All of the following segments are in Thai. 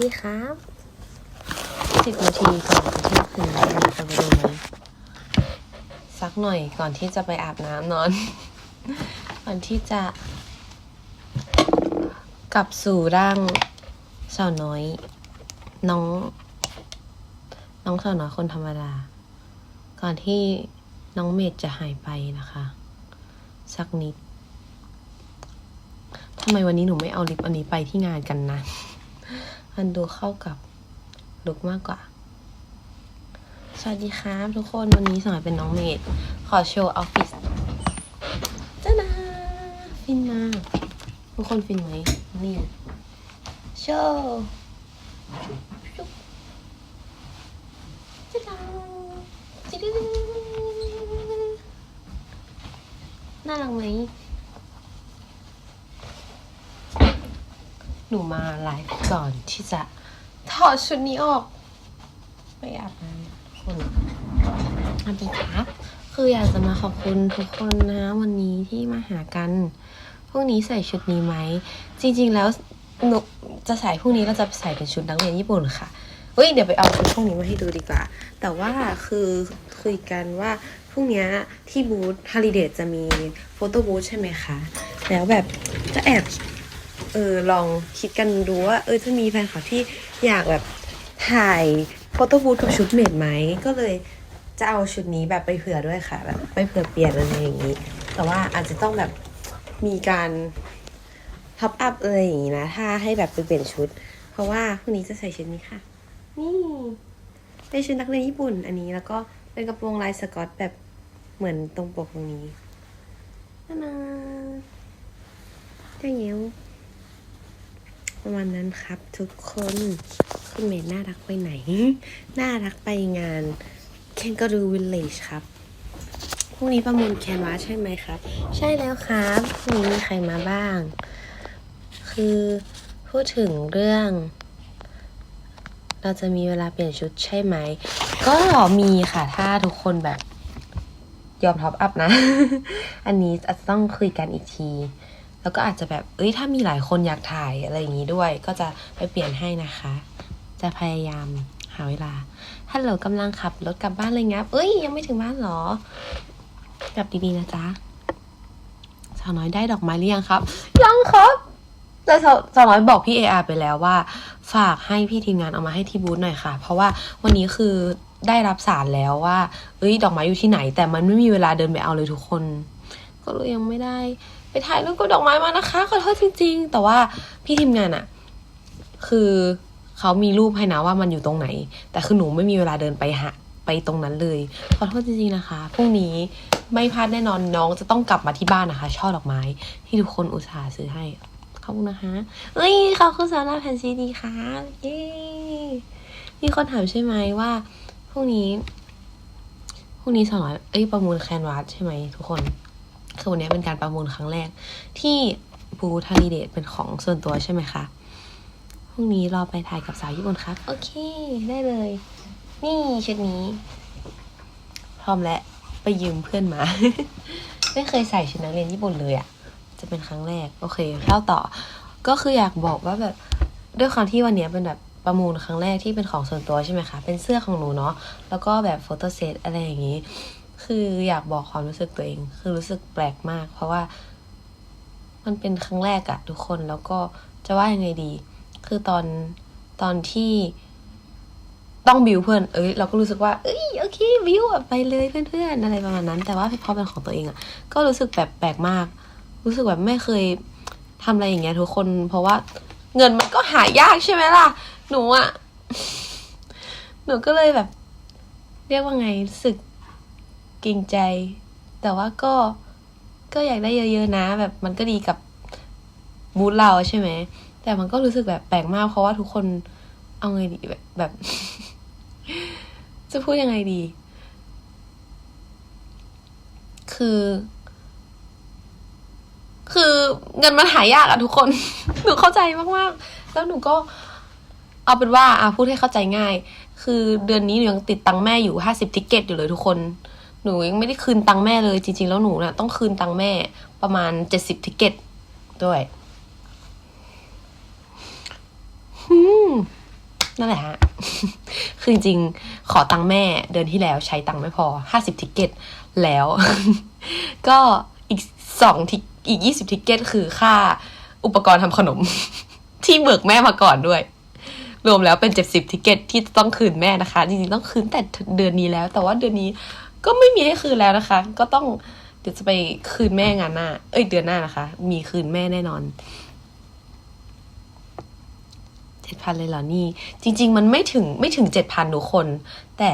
สดีครับสิบนาทีก่อนเที่ยงคืนจะไปดูไหมสักหน่อยก่อนที่จะไปอาบน้ำนอน ก่อนที่จะ กลับสู่ร่างสาวน้อย น้อง น้องสาวน้อยคนธรรมดา ก่อนที่น้องเมดจะหายไปนะคะ สักนิดทำไมวันนี้หนูไม่เอาลิปอันนี้ไปที่งานกันนะ มันดูเข้ากับลุกมากกว่า สวัสดีครับทุกคนวันนี้สมัยเป็นน้องเมดขอโชว์ออฟฟิศจ้าดาฟินมากทุกคนฟินไหมนี่โชว์จ้าดาน่ารักไหม หนูมาไลฟ์ก่อนที่จะถอดชุดนี้ออกไปอาบน้ำคนสวัสดีครับคืออยากจะมาขอบคุณทุกคนนะวันนี้ที่มาหากันพรุ่งนี้ใส่ชุดนี้ไหม จริง ๆ แล้วหนูจะใส่พรุ่งนี้เราจะใส่เป็นชุดนักเรียนญี่ปุ่นค่ะเฮ้ยเดี๋ยวไปเอาชุดพวกนี้มาให้ดูดีกว่า แต่ว่าคือคุยกันว่าพรุ่งนี้ที่บูธฮาริเดตจะมีโฟโต้บูธใช่ไหมคะ แล้วแบบจะแอบ เออลองคิดกันดูว่า เออจะมีแฟนคลับที่อยากแบบถ่ายโฟโต้บูธกับชุดเมดไหมก็เลยจะเอาชุดนี้แบบไปเผื่อด้วยค่ะแบบไปเผื่อเปลี่ยนอะไรอย่างนี้ แต่ว่าอาจจะต้องแบบมีการท็อปอัพอะไรอย่างนี้นะ ถ้าให้แบบไปเปลี่ยนชุด เพราะว่าพรุ่งนี้จะใส่ชุดนี้ค่ะ นี่เป็นชุดนักเรียนญี่ปุ่นอันนี้แล้วก็เป็นกระโปรงลายสกอตแบบเหมือนตรงปกตรงนี้นานาเจ้าเยว ประมาณนั้นครับทุกคนคุณเมย์น่ารักไปไหน น่ารักไปงาน Kangaroo Village ครับพรุ่งนี้ประมูลแคนวาใช่ไหมครับ ใช่แล้วครับพรุ่งนี้มีใครมาบ้าง คือพูดถึงเรื่อง เราจะมีเวลาเปลี่ยนชุดใช่ไหม ก็มีค่ะถ้าทุกคนแบบยอมท็อปอัพนะ อันนี้อาจจะต้องคุยกันอีกที แล้วก็อาจจะแบบเอ้ยถ้ามีหลายคนอยากถ่ายอะไรอย่างนี้ด้วย ก็จะไปเปลี่ยนให้นะคะ จะพยายามหาเวลาฮัลโหลกำลังขับรถกลับบ้านเลยงับเอ้ยยังไม่ถึงบ้านเหรอกลับดีๆนะจ๊ะสาวน้อยได้ดอกไม้หรือยังครับ ยังครับแต่สาวสาวน้อยบอกพี่เออาไปแล้วว่า ฝากให้พี่ทีมงานเอามาให้ที่บูธหน่อยค่ะ เพราะว่าวันนี้คือได้รับสารแล้วว่า เอ้ย ดอกไม้อยู่ที่ไหน แต่มันไม่มีเวลาเดินไปเอาเลยทุกคน ก็เลยยังไม่ได้ ไปถ่ายรูปกับดอกไม้มานะคะ ขอโทษจริง ๆ แต่ว่าพี่ทีมงานอะคือเขามีรูปให้นะว่ามันอยู่ตรงไหน แต่คือหนูไม่มีเวลาเดินไปหาไปตรงนั้นเลย ขอโทษจริง ๆ นะคะ พรุ่งนี้ไม่พลาดแน่นอนน้องจะต้องกลับมาที่บ้านนะคะ ช่อดอกไม้ที่ทุกคนอุตส่าห์ซื้อให้ ขอบคุณนะคะเอ้ยขอบคุณสำหรับแผ่นซีดีค่ะเย้มีคนถามใช่ไหมว่าพรุ่งนี้พรุ่งนี้สอนอยเอ้ยประมูลแคนวาสใช่ไหมทุกคน คือวันนี้เป็นการประมูลครั้งแรก ที่บูธาริเดตเป็นของส่วนตัวใช่ไหมคะพรุ่งนี้รอไปถ่ายกับสาวญี่ปุ่นครับ โอเค ได้เลย นี่ชุดนี้ พร้อมแล้วไปยืมเพื่อนมา ไม่เคยใส่ชุดนักเรียนญี่ปุ่นเลยอะ่ะ จะเป็นครั้งแรก โอเคเล่าต่อ ก็คืออยากบอกว่าแบบด้วยความที่วันนี้เป็นแบบประมูลครั้งแรกที่เป็นของส่วนตัวใช่ไหมคะ เป็นเสื้อของหนูเนาะ แล้วก็แบบโฟโต้เซตอะไรอย่างนี้ คืออยากบอกความรู้สึกตัวเอง คือรู้สึกแปลกมาก เพราะว่ามันเป็นครั้งแรกอะทุกคนแล้วก็จะว่ายังไงดี คือตอนตอนที่ต้องบิวเพื่อน เอ้ย เราก็รู้สึกว่า เอ้ย โอเค บิวอะไปเลยเพื่อนๆ อะไรประมาณนั้น แต่ว่าพอเป็นของตัวเองอะก็รู้สึกแบบแปลกมาก รู้สึกแบบไม่เคยทำอะไรอย่างเงี้ยทุกคน เพราะว่าเงินมันก็หายากใช่ไหมล่ะ หนูอะหนูก็เลยแบบ เรียกว่าไงรู้สึก เกรงใจ แต่ว่าก็ก็อยากได้เยอะ ๆ นะ แบบมันก็ดีกับบูธเราใช่ไหม แต่มันก็รู้สึกแบบแปลกมากเพราะว่าทุกคนเอาไงดีแบบแบบ จะพูดยังไงดี คือ คือเงินมันหายากอะทุกคน หนูเข้าใจมากๆ แล้วหนูก็ เอาเป็นว่าอะพูดให้เข้าใจง่าย คือเดือนนี้หนูยังติดตังค์แม่อยู่ห้าสิบติเกตอยู่เลยทุกคน หนูยังไม่ได้คืนตังค์แม่เลย จริง ๆ แล้วหนูน่ะต้องคืนตังค์แม่ประมาณเจ็ดสิบติกเก็ตด้วยนั่นแหละฮะ คือจริงๆขอตังค์แม่เดือนที่แล้วใช้ตังค์ไม่พอห้าสิบทิกเก็ตแล้ว ก็อีกสองทิอีกยี่สิบทิกเก็ตคือค่าอุปกรณ์ทำขนม ที่เบิกแม่มาก่อนด้วย รวมแล้วเป็นเจ็ดสิบทิกเก็ตที่ต้องคืนแม่นะคะ จริงๆต้องคืนแต่เดือนนี้แล้ว แต่ว่าเดือนนี้ ก็ไม่มีให้คืนแล้วนะคะ ก็ต้องเดี๋ยวจะไปคืนแม่งานหน้า เอ้ยเดือนหน้านะคะ มีคืนแม่แน่นอนเจ็ดพันเลยเหรอนี่ จริง ๆ มันไม่ถึงไม่ถึงเจ็ดพันทุกคน แต่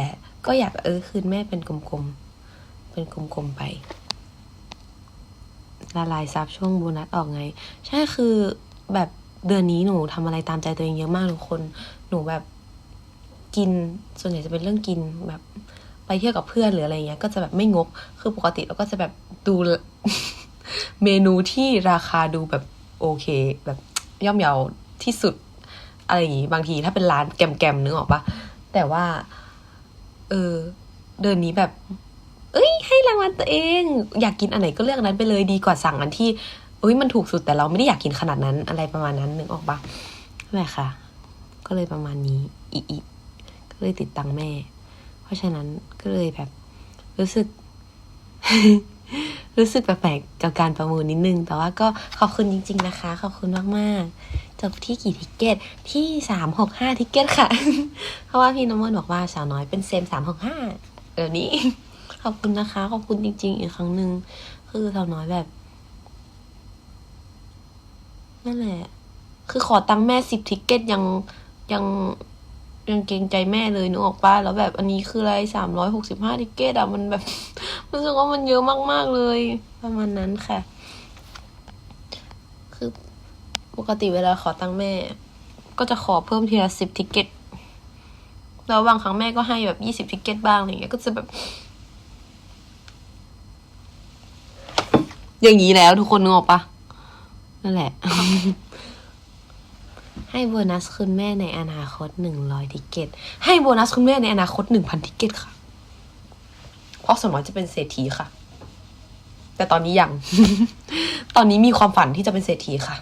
ก็อยากเออคืนแม่เป็นกลมๆ เป็นกลมๆไป ละลายซับช่วงโบนัสออกไง ใช่คือแบบเดือนนี้หนูทำอะไรตามใจตัวเองเยอะมากทุกคน หนูแบบกินส่วนใหญ่จะเป็นเรื่องกินแบบ ไปเที่ยวกับเพื่อนหรืออะไรเงี้ย ก็จะแบบไม่งก คือปกติเราก็จะแบบดูเมนูที่ราคาดูแบบโอเค แบบย่อมเยาที่สุดอะไรอย่างงี้บางทีถ้าเป็นร้านแกมๆนึกออกปะแต่ว่า เออ เดือนนี้แบบ เอ้ย ให้รางวัลตัวเอง อยากกินอันไหนก็เลือกอันนั้นไปเลยดีกว่าสั่งอันที่เอ้ยมันถูกสุดแต่เราไม่ได้อยากกินขนาดนั้นอะไรประมาณนั้นนึกออกปะนั่นแหละค่ะ ก็เลยประมาณนี้อีอีก็เลยติดตังแม่ เพราะฉะนั้นก็เลยแบบ รู้สึก รู้สึกแปลกๆกับการประมูลนิดนึง แต่ว่าก็ขอบคุณจริง ๆ นะคะ ขอบคุณมากๆ จบที่กี่ทิกเก็ตที่สามหกห้าทิกเก็ตค่ะ เพราะว่าพี่น้ำมนบอกว่าสาวน้อยเป็นเซมสามหกห้าเดี๋ยวนี้ ขอบคุณนะคะ ขอบคุณจริง ๆ อีกครั้งหนึ่งคือสาวน้อยแบบนั่นแหละ คือขอตังค์แม่สิบทิกเก็ตยังยัง ยังเกรงใจแม่เลยนึกออกป้าแล้วแบบอันนี้คืออะไรสามร้อยหกสิบห้าทิกเกตอะมันแบบรู้สึกว่ามันเยอะมาก ๆ เลย ประมาณนั้นค่ะ คือปกติเวลาขอตังค์แม่ ก็จะขอเพิ่มทีละสิบทิกเกตแล้วบางครั้งแม่ก็ให้แบบยี่สิบทิกเกตบ้างอะไรเงี้ยก็จะแบบ อย่างนี้แล้วทุกคนนึกออกปะนั่นแหละ ให้โบนัสคุณแม่ในอนาคตหนึ่งร้อยทิเกต ให้โบนัสคุณแม่ในอนาคตหนึ่งพันทิเกตค่ะ เพราะสมมติจะเป็นเศรษฐีค่ะ แต่ตอนนี้ยัง ตอนนี้มีความฝันที่จะเป็นเศรษฐีค่ะ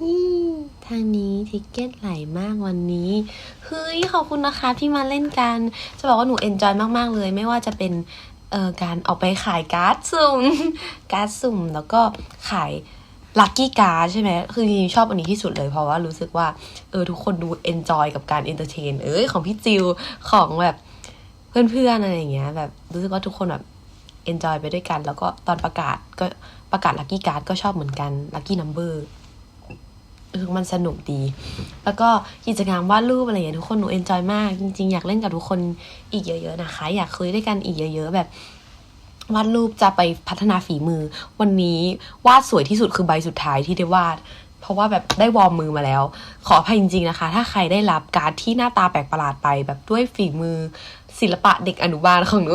นี่ทางนี้ทิกเก็ตไหลมากวันนี้ เฮ้ย ขอบคุณนะคะที่มาเล่นกัน จะบอกว่าหนูเอนจอยมาก ๆ เลย ไม่ว่าจะเป็น เอ่อการออกไปขายการ์ดสุ่มการ์ดสุ่มแล้วก็ขายลัคกี้การ์ดใช่ไหมคือจริงๆชอบอันนี้ที่สุดเลยเพราะว่ารู้สึกว่าเออทุกคนดูเอนจอยกับการเอนเตอร์เทนเอ้ยของพี่จิวของแบบเพื่อนๆอะไรอย่างเงี้ยแบบรู้สึกว่าทุกคนแบบเอนจอยไปด้วยกัน แล้วก็ตอนประกาศก็ประกาศลัคกี้การ์ดก็ชอบเหมือนกันลัคกี้นัมเบอร์ รู้สึกมันสนุกดี แล้วก็กิจกรรมวาดรูปอะไรอย่างเงี้ยทุกคนหนูเอนจอยมาก จริง ๆ อยากเล่นกับทุกคนอีกเยอะ ๆ นะคะ อยากคุยด้วยกันอีกเยอะ ๆ แบบวาดรูปจะไปพัฒนาฝีมือ วันนี้วาดสวยที่สุดคือใบสุดท้ายที่ได้วาด เพราะว่าแบบได้วอร์มมือมาแล้ว ขออภัยจริง ๆ นะคะ ถ้าใครได้รับการดที่หน้าตาแปลกประหลาดไป แบบด้วยฝีมือศิลปะเด็กอนุบาลของหนู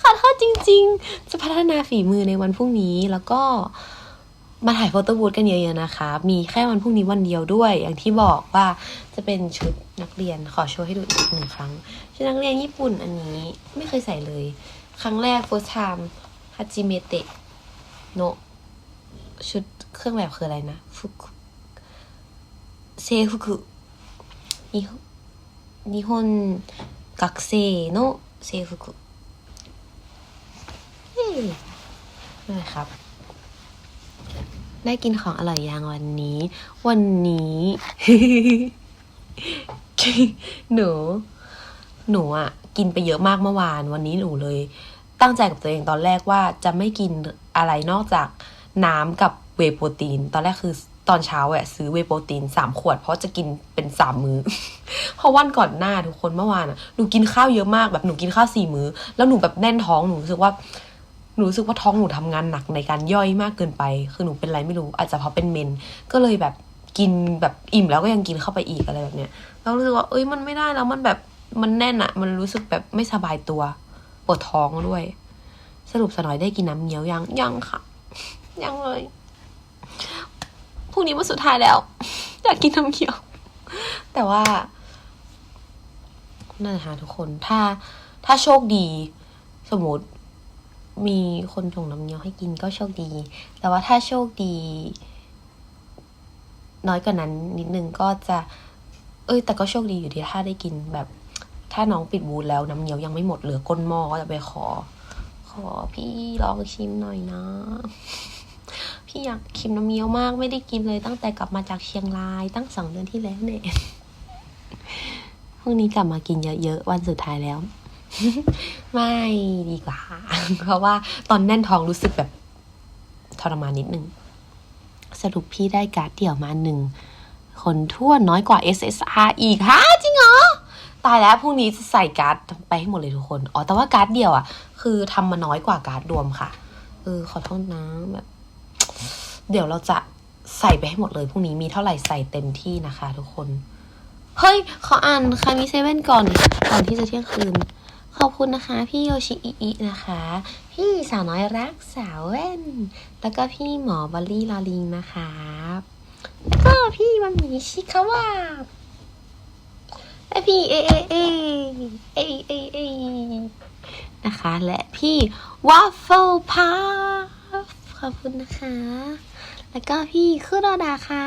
ขอโทษจริง ๆ จะพัฒนาฝีมือในวันพรุ่งนี้แล้วก็ มาถ่ายโฟโต้บูธกันเยอะๆนะคะ มีแค่วันพรุ่งนี้วันเดียวด้วย อย่างที่บอกว่าจะเป็นชุดนักเรียน ขอโชว์ให้ดูอีกหนึ่งครั้ง ชุดนักเรียนญี่ปุ่นอันนี้ไม่เคยใส่เลย ครั้งแรก first time ฮาจิเมเตะโนชุดเครื่องแบบคืออะไรนะ ฟุกเซฟุกุนิฮอนกักเซโนเซฟุกุนี่นะครับ ได้กินของอร่อยยังวันนี้ วันนี้ หนู หนูอะ กินไปเยอะมากเมื่อวาน วันนี้หนูเลย ตั้งใจกับตัวเองตอนแรกว่าจะไม่กินอะไรนอกจากน้ำกับเวโปรตีน ตอนแรกคือตอนเช้าอะซื้อเวโปรตีนสามขวด เพราะจะกินเป็นสามมื้อ เพราะวันก่อนหน้าทุกคนเมื่อวานอะหนูกินข้าวเยอะมากแบบหนูกินข้าวสี่มื้อ แล้วหนูแบบแน่นท้องหนูรู้สึกว่า นูรู้สึกว่าท้องหนูทำงานหนักในการย่อยมากเกินไป คือหนูเป็นอะไรไม่รู้ อาจจะเพราะเป็นเมน ก็เลยแบบกินแบบอิ่มแล้วก็ยังกินเข้าไปอีกอะไรแบบเนี้ยแล้วรู้สึกว่าเอ้ยมันไม่ได้แล้วมันแบบมันแน่นอะมันรู้สึกแบบไม่สบายตัวปวดท้องด้วย สรุปสนอยได้กินน้ำเงี้ยวยังยังค่ะ ยังเลยพรุ่งนี้วันสุดท้ายแล้วอยากกินน้ำเงี้ยว แต่ว่านั่นแหละค่ะทุกคนถ้าถ้าโชคดี สมมติ มีคนส่งน้ำเงี้ยวให้กินก็โชคดี แต่ว่าถ้าโชคดี น้อยกว่านั้นนิดนึงก็จะ เอ้ย แต่ก็โชคดีอยู่ดีถ้าได้กินแบบ ถ้าน้องปิดบูธแล้วน้ำเงี้ยวยังไม่หมดเหลือก้นหม้อก็จะไปขอ ขอพี่ลองชิมหน่อยนะ พี่อยากชิมน้ำเงี้ยวมากไม่ได้กินเลยตั้งแต่กลับมาจากเชียงรายตั้งสองเดือนที่แล้วเนี่ยพรุ่งนี้กลับมากินเยอะๆวันสุดท้ายแล้ว ไม่ดีกว่า เพราะว่าตอนแน่นท้องรู้สึกแบบทรมานนิดนึง สรุปพี่ได้การ์ดเดี่ยวมาหนึ่ง คนทั่วน้อยกว่า SSR อีกฮะจริงเหรอ ตายแล้วพรุ่งนี้จะใส่การ์ดไปให้หมดเลยทุกคน อ๋อ แต่ว่าการ์ดเดี่ยวอะ คือทำมาน้อยกว่าการ์ดรวมค่ะ เออ ขอโทษนะแบบ เดี๋ยวเราจะใส่ไปให้หมดเลยพรุ่งนี้มีเท่าไหร่ใส่เต็มที่นะคะ ทุกคน เฮ้ยขออ่านคามิเซเว่นก่อน ก่อนที่จะเที่ยงคืน ขอบคุณนะคะ พี่โยชิอิอินะคะ พี่สาวน้อยรักสาวแว่น แล้วก็พี่หมอบอลลี่ลาลิงนะคะก็พี่มันมีชิคาวะและพี่เอเอเอเอเอเอนะคะ และพี่วาฟเฟิลพาขอบคุณนะคะ แล้วก็พี่คุโรดาค่ะ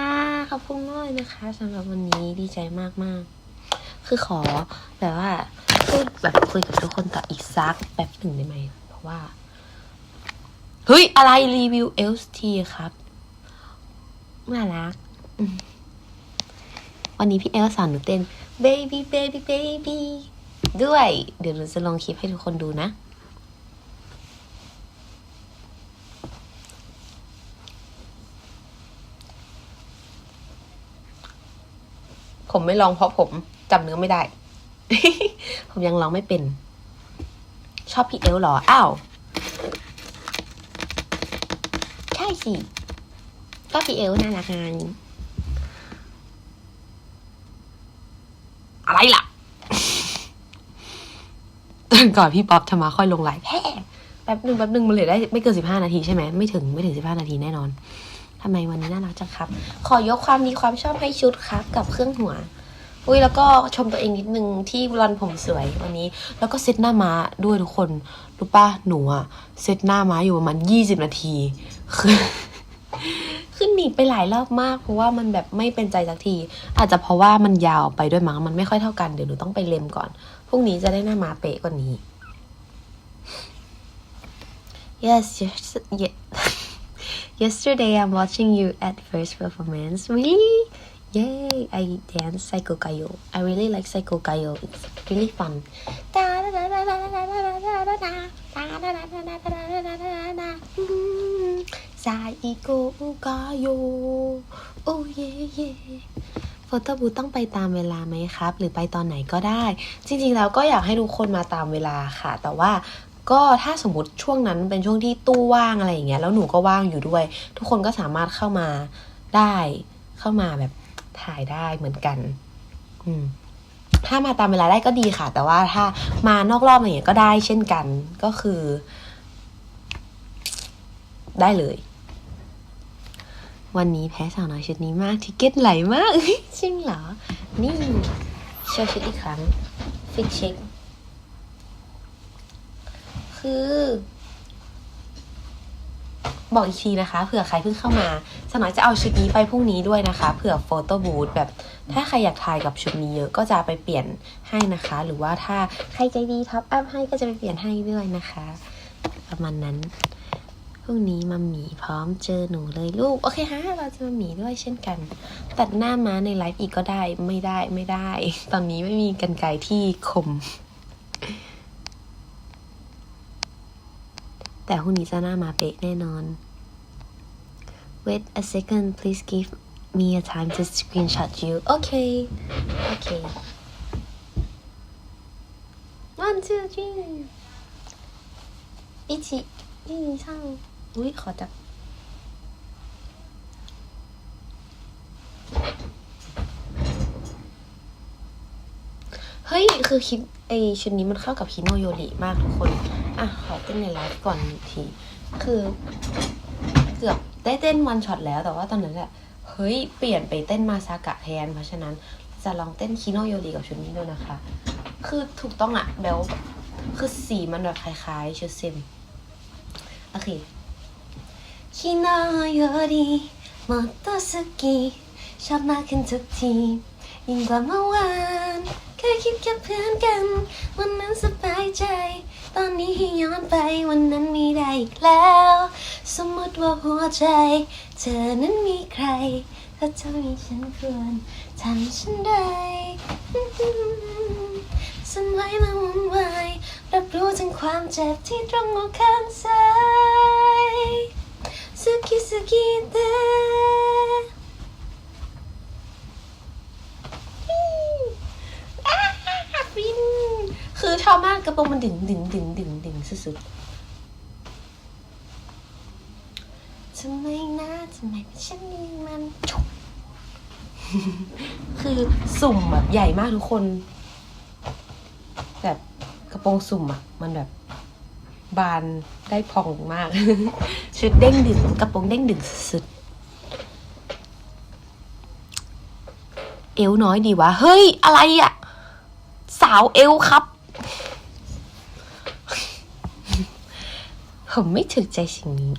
ขอบคุณมากเลยนะคะสำหรับวันนี้ดีใจมากมากๆคือขอแบบว่า พูดแบบคุยกับทุกคนต่ออีกซักแบบหนึ่งได้ไหมเพราะว่า เฮ้ย อะไรรีวิวเอลสทีครับน่ารักอืมวันนี้พี่เอลสอนหนูเต้น baby baby baby ด้วย เดี๋ยวหนูจะลงคลิปให้ทุกคนดูนะ ผมไม่ลองเพราะผมจำเนื้อไม่ได้ ผมยังร้องไม่เป็น ชอบพี่เอลเหรอ อ้าว ใช่สิ ก็พี่เอลน่ารักไงอะไรล่ะตอนก่อนพี่ป๊อปจะมาค่อยลงไลฟ์แฮ่แป๊บหนึ่งแป๊บหนึ่งมันเหลือได้ไม่เกินสิบห้านาทีใช่ไหมไม่ถึงไม่ถึงสิบห้านาทีแน่นอนทำไมวันนี้น่ารักจังครับ ขอยกความดีความชอบให้ชุดครับ กับเครื่องหัว อุ้ยแล้วก็ชมตัวเองนิดนึงที่รอนผมสวยวันนี้ แล้วก็เซตหน้าม้าด้วยทุกคนรู้ป่ะหนูอะเซตหน้าม้าอยู่ประมาณยี่สิบนาทีคือขึ้นหนีบไปหลายรอบมากเพราะว่ามันแบบไม่เป็นใจสักที อาจจะเพราะว่ามันยาวไปด้วยมั้งมันไม่ค่อยเท่ากันเดี๋ยวหนูต้องไปเล็มก่อนพรุ่งนี้จะได้หน้าม้าเป๊ะกว่านี้ yes yes yes yesterday I'm watching you at first performance really Yay! I dance Psycho Gayo. I really like Psycho Gayo. It's really fun. ไซโกกาโยโอ้เย่เย่โฟโต้บูต้องไปตามเวลาไหมครับ หรือไปตอนไหนก็ได้ จริงๆแล้วก็อยากให้ทุกคนมาตามเวลาค่ะ แต่ว่าก็ถ้าสมมติช่วงนั้นเป็นช่วงที่ตู้ว่างอะไรอย่างเงี้ยแล้วหนูก็ว่างอยู่ด้วย ทุกคนก็สามารถเข้ามาได้เข้ามาแบบ ถ่ายได้เหมือนกัน อืมถ้ามาตามเวลาได้ก็ดีค่ะ แต่ว่าถ้ามานอกรอบอะไรอย่างเงี้ยก็ได้เช่นกันก็คือ ได้เลย วันนี้แพ้สาวน้อยชุดนี้มากทิเก็ตไหลมากจริงเหรอ นี่โชว์ชุดอีกครั้ง ฟิกเช็ค คือ บอกอีกทีนะคะ เผื่อใครเพิ่งเข้ามาสนอยจะเอาชุดนี้ไปพรุ่งนี้ด้วยนะคะ เผื่อโฟโต้บูธแบบถ้าใครอยากถ่ายกับชุดนี้เยอะก็จะไปเปลี่ยนให้นะคะ หรือว่าถ้าใครใจดีท็อปอัพให้ก็จะไปเปลี่ยนให้ด้วยนะคะ ประมาณนั้นพรุ่งนี้มามีพร้อมเจอหนูเลยลูก โอเคฮะ เราจะมามีด้วยเช่นกัน ตัดหน้าม้าในไลฟ์อีกก็ได้ไม่ได้ไม่ได้ ตอนนี้ไม่มีกันไกที่คม แต่พรุ่งนี้จะหน้ามาเป๊ะแน่นอน Wait a second please give me a time to screenshot you okay okay one two three 一起一起唱อุ้ยขอจับ เฮ้ย คือคลิปไอชุดนี้มันเข้ากับฮิโนโยริมากทุกคน อะขอเต้นในไลฟ์ก่อนที คือเกือบได้เต้นวันช็อตแล้วแต่ว่าตอนนั้นแหละ เฮ้ย เปลี่ยนไปเต้นมาซากะแทน เพราะฉะนั้นจะลองเต้นคิโนโยรีกับชุดนี้ดูนะคะ คือถูกต้องอะเบลคือสีมันแบบคล้ายๆชุดซิม โอเคคิโนโยรีมัตสกิชอบมากขึ้นทุกทียิ่งกว่าเมื่อวานเคยคิดแค่เพื่อนกัน วันนั้นสบายใจ ตอนนี้ให้ย้อนไปวันนั้นมีได้อีกแล้ว สมมติว่าหัวใจ เธอนั้นมีใคร ถ้าเธอมีฉันควรทำฉันได้สันไว้มาวุ่นวายรับรู้ถึงความเจ็บที่ตรงอกข้างซ้ายสุกิสุกิเตฟินคื อบมากกระโปรงมันดึงดึงดึงดึงดึงสุดๆทำไมนะทำไมเป็นเช่นนี้มันจุกคือสุ่มแบบใหญ่มากทุกคน แบบกระโปรงสุ่มอะมันแบบบานได้พองมาก ชุดเด้งดึงกระโปรงเด้งดึงสุดเอวน้อยดีวะ เฮ้ย อะไรอะสาวเอวครับ ผมไม่ถึกใจสิ่งนี้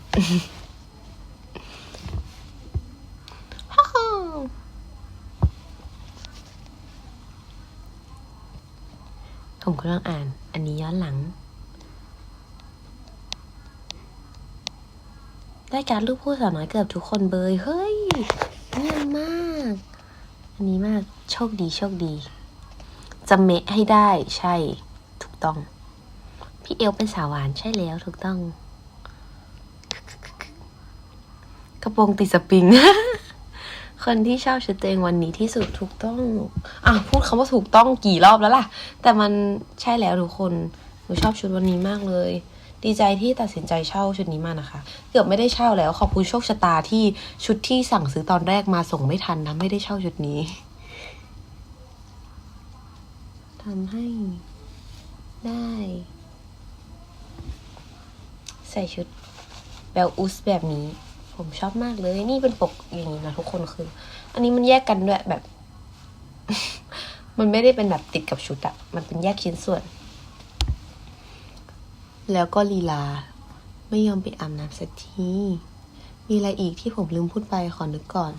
ผมกำลังอ่าน อันนี้ย้อนหลัง ได้การดรูปผู้สาวน้อยเกือบทุกคนเบย เฮ้ยเยี่ยมมาก อันนี้มาก โชคดีโชคดี จะเมะให้ได้ใช่ ถูกต้อง พี่เอลเป็นสาวหวานใช่แล้วถูกต้อง กระ โปรงติดสปริง คนที่ชอบชุดตัวเองวันนี้ที่สุดถูกต้องอะพูดคำว่าถูกต้องกี่รอบแล้วล่ะ แต่มันใช่แล้วทุกคนหนูชอบชุดวันนี้มากเลย ดีใจที่ตัดสินใจเช่าชุดนี้มานะคะ เกือบไม่ได้เช่าแล้วขอบคุณโชคชะตาที่ชุดที่สั่งซื้อตอนแรกมาส่งไม่ทันนะไม่ได้เช่าชุดนี้ทำให้ได้ ใส่ชุดแบลอุสแบบนี้ ผมชอบมากเลย นี่เป็นปกอย่างนี้นะทุกคนคือ อันนี้มันแยกกันด้วยแบบ มันไม่ได้เป็นแบบติดกับชุดอะมันเป็นแยกชิ้นส่วน แล้วก็ลีลา ไม่ยอมไปอาบน้ำสักที มีอะไรอีกที่ผมลืมพูดไปขอนึกก่อน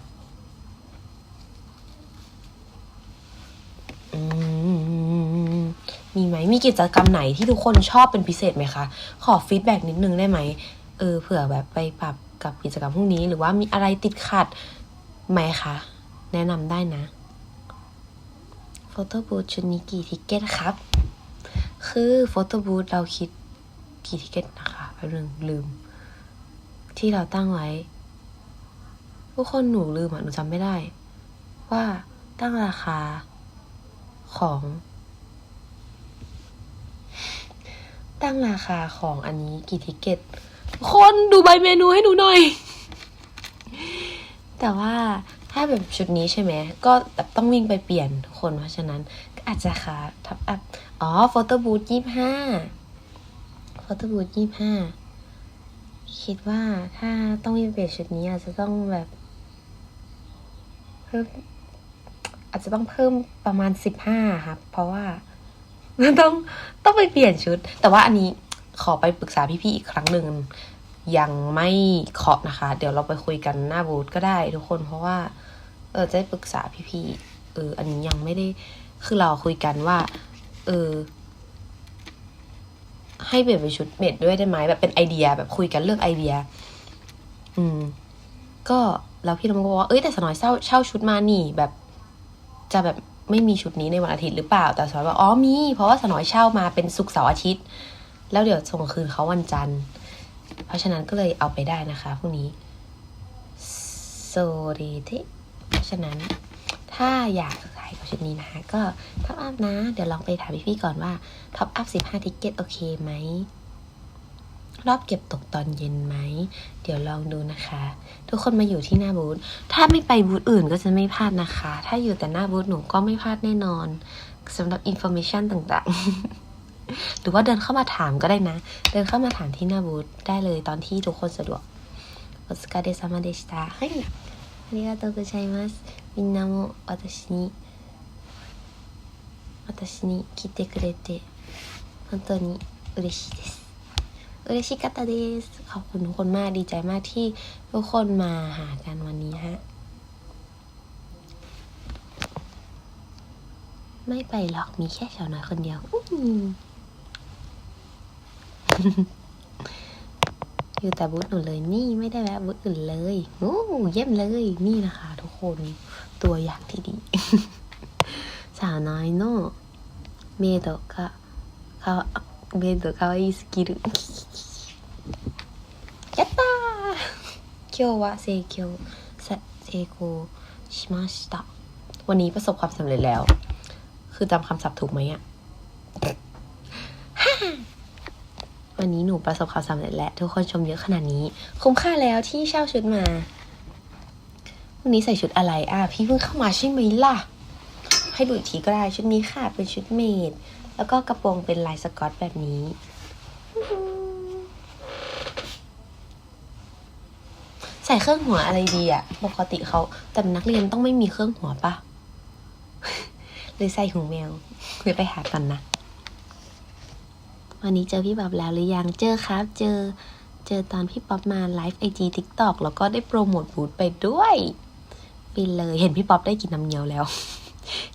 อืมมีไหมมีกิจกรรมไหนที่ทุกคนชอบเป็นพิเศษไหมคะ ขอฟีดแบ็กนิดนึงได้ไหม เออ เผื่อแบบไปปรับ กับกิจกรรมพวกนี้ หรือว่ามีอะไรติดขัดไหมคะ แนะนำได้นะโฟโต้บูธชุดนี้กี่ทิกเก็ตครับ คือโฟโต้บูธเราคิดกี่ทิกเก็ตนะคะแป๊บนึงลืม ที่เราตั้งไว้ทุกคนหนูลืมอะหนูจำไม่ได้ ว่าตั้งราคาของตั้งราคาของอันนี้กี่ทิกเก็ต คนดูใบเมนูให้หนูหน่อย แต่ว่าถ้าแบบชุดนี้ใช่ไหม ก็แบบต้องวิ่งไปเปลี่ยนคนเพราะฉะนั้นก็อาจจะค่ะทับอัพอ๋อโฟโต้บูธยี่ห้าโฟโต้บูธยี่ห้าคิดว่าถ้าต้องวิ่งเปลี่ยนชุดนี้อาจจะต้องแบบเพิ่มอาจจะต้องเพิ่มประมาณสิบห้าครับ เพราะว่าต้องต้องไปเปลี่ยนชุด แต่ว่าอันนี้ ขอไปปรึกษาพี่ๆอีกครั้งหนึ่งยังไม่เคาะนะคะ เดี๋ยวเราไปคุยกันหน้าบูธก็ได้ทุกคนเพราะว่า เออจะได้ปรึกษาพี่ๆเออ อันนี้ยังไม่ได้คือเราคุยกันว่า เออ ให้เปลี่ยนเป็นชุดเม็ดด้วยได้ไหมแบบเป็นไอเดียแบบคุยกันเรื่องไอเดีย อืม ก็แล้วพี่น้ำก็บอกว่าเอ้ยแต่สนอยเช่าเช่าชุดมานี่แบบ จะแบบไม่มีชุดนี้ในวันอาทิตย์หรือเปล่า แต่สนอยบอกอ๋อมี เพราะว่าสนอยเช่ามาเป็นศุกร์เสาร์อาทิตย์ แล้วเดี๋ยวส่งคืนเขาวันจันทร์ เพราะฉะนั้นก็เลยเอาไปได้นะคะพรุ่งนี้โซดีที่เพราะฉะนั้นถ้าอยากขายกับชุดนี้นะก็ท็อปอัพนะ เดี๋ยวลองไปถามพี่ๆก่อนว่าท็อปอัพ15ทิกเก็ตโอเคไหมรอบเก็บตกตอนเย็นไหม เดี๋ยวลองดูนะคะ ทุกคนมาอยู่ที่หน้าบูธ ถ้าไม่ไปบูธอื่นก็จะไม่พลาดนะคะ ถ้าอยู่แต่หน้าบูธหนูก็ไม่พลาดแน่นอนสำหรับอินโฟมิชันต่างๆ หรือว่าเดินเข้ามาถามก็ได้นะ เดินเข้ามาถามที่หน้าบูธได้เลยตอนที่ทุกคนสะดวกお疲れ様でした。はい。ありがとうございます。みんなも私に、私に来てくれて、本当に嬉しいです。 เอเรชิกาตาเดสขอบคุณทุกคนมากดีใจมากที่ทุกคนมาหากันวันนี้ฮะ ไม่ไปหรอกมีแค่สาวน้อยคนเดียว อื้อหือ อยู่แต่บูธหนูเลยนี่ไม่ได้แวะบูธอื่นเลยโอ้เยี่ยมเลยนี่นะคะ ทุกคนตัวอย่างที่ดี สาวน้อยโน่เมโดะก็かわเมโดะかわいいスキルやったー今日は成功さ成功しましたวันนี้ประสบความสำเร็จแล้ว คือจำคำศัพท์ถูกไหมอะ วันนี้หนูประสบความสำเร็จแล้วทุกคนชมเยอะขนาดนี้ คุ้มค่าแล้วที่เช่าชุดมาวันนี้ใส่ชุดอะไรอะพี่เพิ่งเข้ามาใช่ไหมล่ะ ให้ดูอีกทีก็ได้ชุดนี้ค่ะ เป็นชุดเมดแล้วก็กระโปรงเป็นลายสกอตแบบนี้ใส่เครื่องหัวอะไรดีอะปกติเขาแต่นักเรียนต้องไม่มีเครื่องหัวปะเลยใส่หูแมวเดี๋ยไปหากันนะ วันนี้เจอพี่ป๊อบแล้วหรือยัง เจอครับ เจอ เจอตอนพี่ป๊อบมาไลฟ์ไอจีทิกตอกแล้วก็ได้โปรโมทบูธไปด้วยไปเลยเห็นพี่ป๊อบได้กินน้ำเงี้ยวแล้ว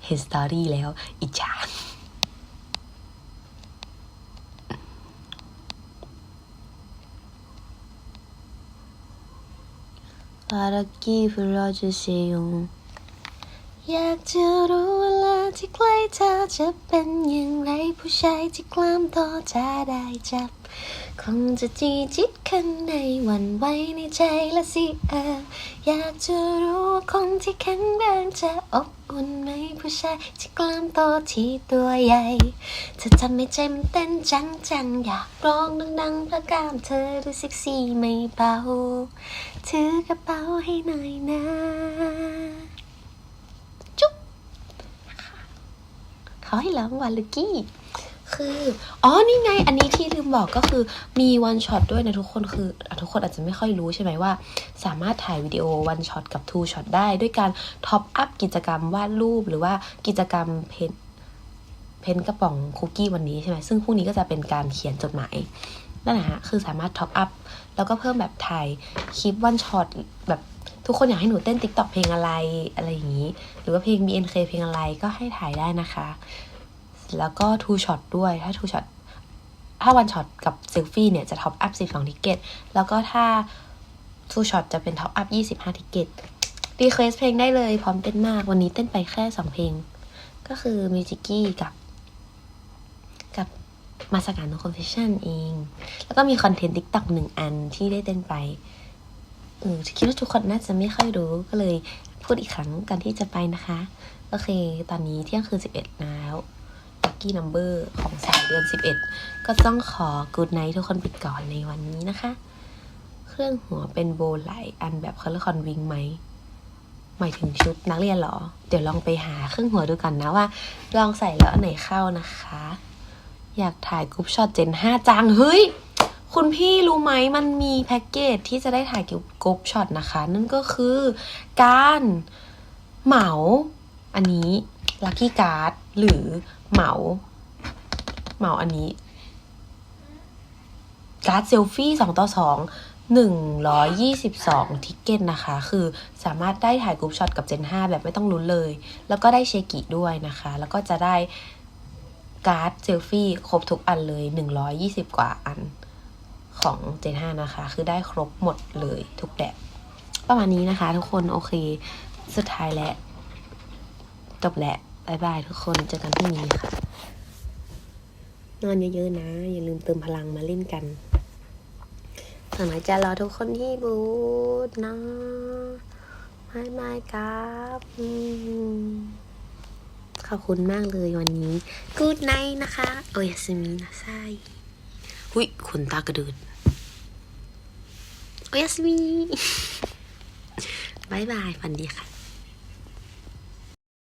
เห็นสตอรี่แล้ว อิจฉาภารกิจเราจะเสียง อยากจะรู้เวลาที่ใกล้เธอจะเป็นอย่างไรผู้ชายที่กล้ามโตจะได้จับ คงจะจีจิตข้างในหวันไหวในใจละสิเอออยากจะรู้ว่าคนที่แข็งแรงจะอบอุ่นไหมผู้ชายที่กล้ามโตที่ตัวใหญ่เธอทำให้ใจมันเต้นจังจังๆอยากร้องดังๆเพราะกล้ามเธอดูเซ็กซี่ไม่เบาถือกระเป๋าให้หน่อยนะ จุ๊บ เขาให้ร้องวาลูกี้ คืออ๋อนี่ไง อันนี้ที่ลืมบอกก็คือมีวันช็อตด้วยนะทุกคนคือทุกคนอาจจะไม่ค่อยรู้ใช่ไหมว่า สามารถถ่ายวิดีโอวันช็อตกับทูช็อตได้ ด้วยการท็อปอัพกิจกรรมวาดรูปหรือว่ากิจกรรมเพนเพนกระป๋องคุกกี้วันนี้ใช่ไหมซึ่งพรุ่งนี้ก็จะเป็นการเขียนจดหมายนั่นแหละฮะคือสามารถท็อปอัพแล้วก็เพิ่มแบบถ่ายคลิปวันช็อตแบบ ทุกคนอยากให้หนูเต้นติ๊กต็อกเพลงอะไรอะไรอย่างนี้ หรือว่าเพลง BNK เพลงอะไรก็ให้ถ่ายได้นะคะ แล้วก็ทูช็อตด้วยถ้าทูช็อตถ้าวันช็อตกับเซลฟี่เนี่ยจะท็อปอัพ12ทิเกตแล้วก็ถ้าทูช็อตจะเป็นท็อปอัพ25ทิเกตรีเควสเพลงได้เลยพร้อมเต้นมากวันนี้เต้นไปแค่2เพลง ก็คือมิจิกี้กับกับมาสการโนคอนเฟชชั่นเอง แล้วก็มีคอนเทนต์ติ๊กต็อกหนึ่งอันที่ได้เต้นไป เออคิดว่าทุกคนน่าจะไม่ค่อยรู้ก็เลยพูดอีกครั้งกันที่จะไปนะคะ โอเค ตอนนี้เที่ยงคืน 11 แล้วลัคกี้นัมเบอร์ของสายเดือน 11 ก็ต้องขอกูดไนท์ทุกคนปิดก่อนในวันนี้นะคะ เครื่องหัวเป็นโบไหลอันแบบคอลเลคอนวิงไหมหมายถึงชุดนักเรียนเหรอ เดี๋ยวลองไปหาเครื่องหัวดูกันนะว่า ลองใส่แล้วอันไหนเข้านะคะ อยากถ่ายกรุ๊ปช็อตเจน5จังเฮ้ย คุณพี่รู้ไหมมันมีแพ็กเกจที่จะได้ถ่ายกรุ๊ปช็อตนะคะ นั่นก็คือการเหมาอันนี้ลัคกี้การ์ดหรือเหมาเหมาอันนี้การ์ดเซลฟี่สองต่อสองหนึ่งร้อยยี่สิบสองทิกเก็ตนะคะ คือสามารถได้ถ่ายกรุ๊ปช็อตกับเจนห้าแบบไม่ต้องลุ้นเลย แล้วก็ได้เชกิด้วยนะคะ แล้วก็จะได้การ์ดเซลฟี่ครบทุกอันเลยหนึ่งร้อยยี่สิบกว่าอัน ของเจนห้านะคะ คือได้ครบหมดเลยทุกแบบประมาณนี้นะคะ ทุกคนโอเค สุดท้ายแล้วจบแล้วบายบายทุกคนเจอกันพรุ่งนี้ค่ะ นอนเยอะๆนะ อย่าลืมเติมพลังมาเล่นกันสมัยจะรอทุกคนที่บูธนะบายบายครับขอบคุณมากเลยวันนี้กูดไนนะคะ โอยาสมินะไซหุยขนตากระดืด โอยาสมิบายบายฝันดีค่ะ